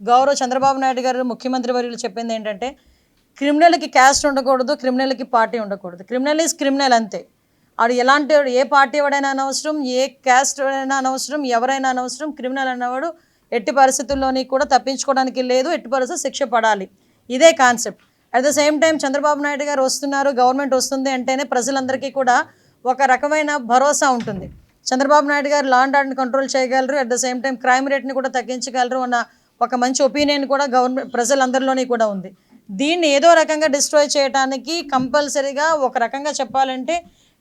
గౌరవ చంద్రబాబు నాయుడు గారు ముఖ్యమంత్రి వర్యులు చెప్పింది ఏంటంటే క్రిమినల్కి క్యాస్ట్ ఉండకూడదు క్రిమినల్కి పార్టీ ఉండకూడదు. క్రిమినల్ ఈజ్ క్రిమినల్ అంతే. ఆడు ఎలాంటి వాడు ఏ పార్టీ వాడైనా అనవసరం ఏ క్యాస్ట్ అయినా అనవసరం ఎవరైనా అనవసరం క్రిమినల్ అన్నవాడు ఎట్టి పరిస్థితుల్లోని కూడా తప్పించుకోవడానికి లేదు ఎట్టి పరిస్థితి శిక్ష పడాలి. ఇదే concept. At the same time Chandrababu Naidu గారు వస్తున్నారు గవర్నమెంట్ వస్తుంది అంటేనే ప్రజలందరికీ కూడా ఒక రకమైన భరోసా ఉంటుంది. చంద్రబాబు నాయుడు గారు లాండ్ ఆర్డర్ని కంట్రోల్ చేయగలరు at the same time crime రేట్ని కూడా తగ్గించగలరు అన్న ఒక మంచి ఒపీనియన్ కూడా గవర్నమెంట్ ప్రజలందరిలోనే కూడా ఉంది. దీన్ని ఏదో రకంగా డిస్ట్రాయ్ చేయడానికి కంపల్సరీగా ఒక రకంగా చెప్పాలంటే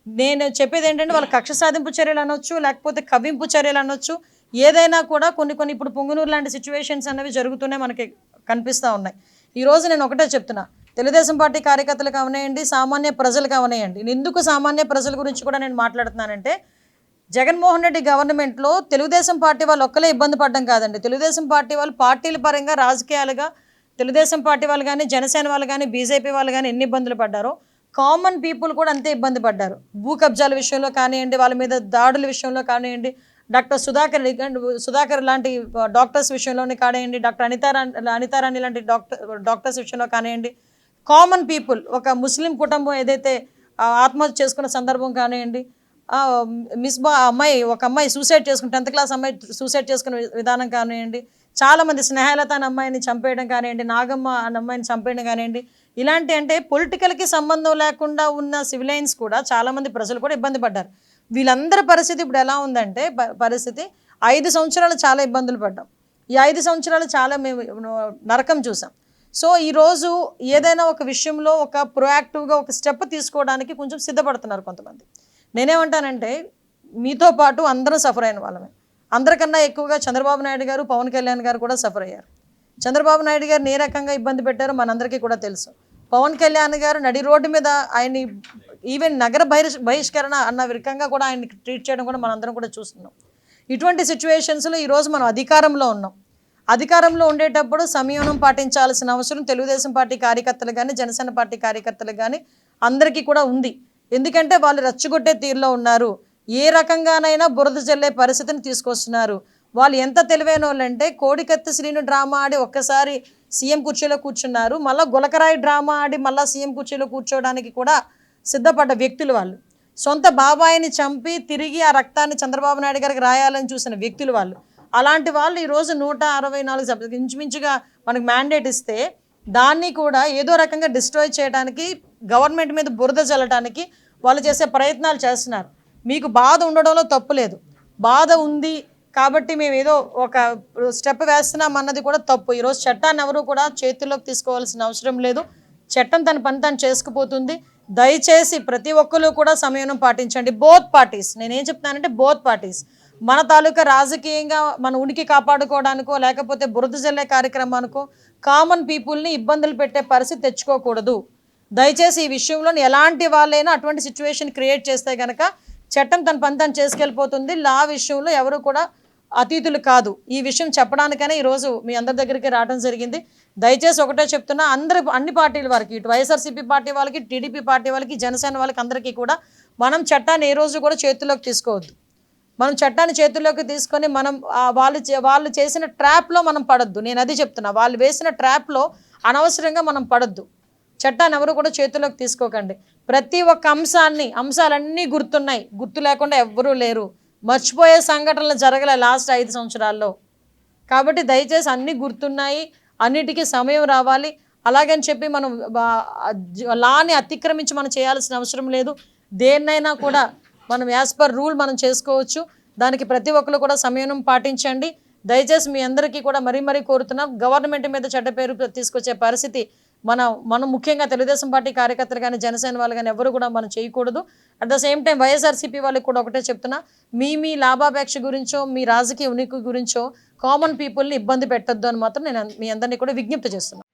నేను చెప్పేది ఏంటంటే వాళ్ళ కక్ష సాధింపు చర్యలు అనొచ్చు లేకపోతే కవింపు చర్యలు అనొచ్చు ఏదైనా కూడా కొన్ని కొన్ని ఇప్పుడు పొంగునూరు లాంటి సిచ్యువేషన్స్ అనేవి జరుగుతూనే మనకి కనిపిస్తూ ఉన్నాయి. ఈరోజు నేను ఒకటే చెప్తున్నా తెలుగుదేశం పార్టీ కార్యకర్తలకు అవనేయండి సామాన్య ప్రజలు అవనేయండి. ఎందుకు సామాన్య ప్రజల గురించి కూడా నేను మాట్లాడుతున్నానంటే జగన్మోహన్ రెడ్డి గవర్నమెంట్లో తెలుగుదేశం పార్టీ వాళ్ళు ఒక్కలే ఇబ్బంది పడడం కాదండి. తెలుగుదేశం పార్టీ వాళ్ళు పార్టీల పరంగా రాజకీయాలుగా తెలుగుదేశం పార్టీ వాళ్ళు కానీ జనసేన వాళ్ళు కానీ బీజేపీ వాళ్ళు కానీ ఎన్ని ఇబ్బందులు పడ్డారో కామన్ పీపుల్ కూడా అంతే ఇబ్బంది పడ్డారు. భూ కబ్జాల విషయంలో కానివ్వండి వాళ్ళ మీద దాడుల విషయంలో కానివ్వండి డాక్టర్ సుధాకర్ సుధాకర్ లాంటి డాక్టర్స్ విషయంలోనే కానివ్వండి డాక్టర్ అనితారా అనితారాణి లాంటి డాక్టర్ డాక్టర్స్ విషయంలో కానివ్వండి కామన్ పీపుల్ ఒక ముస్లిం కుటుంబం ఏదైతే ఆత్మహత్య చేసుకున్న సందర్భం కానివ్వండి మిస్బా అమ్మాయి ఒక అమ్మాయి సూసైడ్ చేసుకుని టెన్త్ క్లాస్ అమ్మాయి సూసైడ్ చేసుకున్న విధానం కానివ్వండి చాలామంది స్నేహలత అనే అమ్మాయిని చంపేయడం కానివ్వండి నాగమ్మ అనే అమ్మాయిని చంపేయడం కానివ్వండి ఇలాంటి అంటే పొలిటికల్కి సంబంధం లేకుండా ఉన్న సివిలైన్స్ కూడా చాలామంది ప్రజలు కూడా ఇబ్బంది పడ్డారు. వీళ్ళందరి పరిస్థితి ఇప్పుడు ఎలా ఉందంటే ప- పరిస్థితి ఐదు సంవత్సరాలు చాలా ఇబ్బందులు పడ్డాం. ఈ ఐదు సంవత్సరాలు చాలా మేము నరకం చూసాం. సో ఈరోజు ఏదైనా ఒక విషయంలో ఒక ప్రొయాక్టివ్గా ఒక స్టెప్ తీసుకోవడానికి కొంచెం సిద్ధపడుతున్నారు కొంతమంది. నేనేమంటానంటే మీతో పాటు అందరం సఫర్ అయిన వాళ్ళమే. అందరికన్నా ఎక్కువగా చంద్రబాబు నాయుడు గారు పవన్ కళ్యాణ్ గారు కూడా సఫర్ అయ్యారు. చంద్రబాబు నాయుడు గారు ఏ రకంగా ఇబ్బంది పెట్టారో మనందరికీ కూడా తెలుసు. పవన్ కళ్యాణ్ గారు నడి రోడ్డు మీద ఆయన్ని ఈవెన్ నగర బహిష్ బహిష్కరణ అన్న విరకంగా కూడా ఆయన్ని ట్రీట్ చేయడం కూడా మనందరం కూడా చూస్తున్నాం. ఇటువంటి సిచ్యువేషన్స్లో ఈరోజు మనం అధికారంలో ఉన్నాం. అధికారంలో ఉండేటప్పుడు సంయమనం పాటించాల్సిన అవసరం తెలుగుదేశం పార్టీ కార్యకర్తలు కానీ జనసేన పార్టీ కార్యకర్తలు కానీ అందరికీ కూడా ఉంది. ఎందుకంటే వాళ్ళు రెచ్చగొట్టే తీరులో ఉన్నారు. ఏ రకంగానైనా బురద జల్లే పరిస్థితిని తీసుకొస్తున్నారు. వాళ్ళు ఎంత తెలివైన వాళ్ళంటే కోడికత్తి శ్రీను డ్రామా ఆడి ఒక్కసారి సీఎం కుర్చీలో కూర్చున్నారు. మళ్ళీ గులకరాయి డ్రామా ఆడి మళ్ళీ సీఎం కుర్చీలో కూర్చోవడానికి కూడా సిద్ధపడ్డ వ్యక్తులు వాళ్ళు. సొంత బాబాయిని చంపి తిరిగి ఆ రక్తాన్ని చంద్రబాబు నాయుడు గారికి రాయాలని చూసిన వ్యక్తులు వాళ్ళు. అలాంటి వాళ్ళు ఈరోజు నూట అరవై నాలుగు సభ్యులు ఇంచుమించుగా మనకు మ్యాండేట్ ఇస్తే దాన్ని కూడా ఏదో రకంగా డిస్ట్రాయ్ చేయడానికి గవర్నమెంట్ మీద బురద చల్లటానికి వాళ్ళు చేసే ప్రయత్నాలు చేస్తున్నారు. మీకు బాధ ఉండడంలో తప్పు లేదు. బాధ ఉంది కాబట్టి మేము ఏదో ఒక స్టెప్ వేస్తున్నాం అన్నది కూడా తప్పు. ఈరోజు చట్టాన్ని ఎవరు కూడా చేతుల్లోకి తీసుకోవాల్సిన అవసరం లేదు. చట్టం తన పని తను చేసుకుపోతుంది. దయచేసి ప్రతి ఒక్కరు కూడా సమయం పాటించండి. బోత్ పార్టీస్ నేనేం చెప్తున్నానంటే బోత్ పార్టీస్ మన తాలూకా రాజకీయంగా మన ఉనికి కాపాడుకోవడానికో లేకపోతే బురద జల్లే కార్యక్రమానికో కామన్ పీపుల్ని ఇబ్బందులు పెట్టే పరిస్థితి తెచ్చుకోకూడదు. దయచేసి ఈ విషయంలో ఎలాంటి వాళ్ళైనా అటువంటి సిచ్యువేషన్ క్రియేట్ చేస్తే కనుక చట్టం తన పని తను చేసుకెళ్ళిపోతుంది. లా విషయంలో ఎవరు కూడా అతీతులు కాదు. ఈ విషయం చెప్పడానికనే ఈరోజు మీ అందరి దగ్గరికి రావడం జరిగింది. దయచేసి ఒకటే చెప్తున్నా అందరి అన్ని పార్టీల వారికి ఇటు వైఎస్ఆర్సీపీ పార్టీ వాళ్ళకి టీడీపీ పార్టీ వాళ్ళకి జనసేన వాళ్ళకి అందరికీ కూడా మనం చట్టాన్ని ఏ రోజు కూడా చేతుల్లోకి తీసుకోవద్దు. మనం చట్టాన్ని చేతుల్లోకి తీసుకొని మనం వాళ్ళు చే- వాళ్ళు చేసిన ట్రాప్లో మనం పడద్దు. నేను అది చెప్తున్నా వాళ్ళు వేసిన ట్రాప్లో అనవసరంగా మనం పడద్దు. చట్టాన్ని ఎవరు కూడా చేతుల్లోకి తీసుకోకండి. ప్రతి ఒక్క అంశాన్ని అంశాలన్నీ గుర్తున్నాయి. గుర్తు లేకుండా ఎవ్వరూ లేరు. మర్చిపోయే సంఘటనలు జరగలే లాస్ట్ ఐదు సంవత్సరాల్లో. కాబట్టి దయచేసి అన్నీ గుర్తున్నాయి. అన్నిటికీ సమయం రావాలి. అలాగని చెప్పి మనం లాని అతిక్రమించి మనం చేయాల్సిన అవసరం లేదు. దేన్నైనా కూడా మనం యాజ్ పర్ రూల్ మనం చేసుకోవచ్చు. దానికి ప్రతి ఒక్కరు కూడా సమయం పాటించండి. దయచేసి మీ అందరికీ కూడా మరీ మరీ కోరుతున్నాం. గవర్నమెంట్ మీద చెడ్డ పేరు తీసుకొచ్చే పరిస్థితి మన మనం ముఖ్యంగా తెలుగుదేశం పార్టీ కార్యకర్తలు కానీ జనసేన వాళ్ళు కానీ ఎవరు కూడా మనం చేయకూడదు. At the same time YSRCP వాళ్ళకి కూడా ఒకటే చెప్తున్నా మీ మీ లాభాపేక్ష గురించో మీ రాజకీయ ఉనికి గురించో కామన్ పీపుల్ని ఇబ్బంది పెట్టొద్దు అని మాత్రం నేను మీ అందరినీ కూడా విజ్ఞప్తి చేస్తున్నాను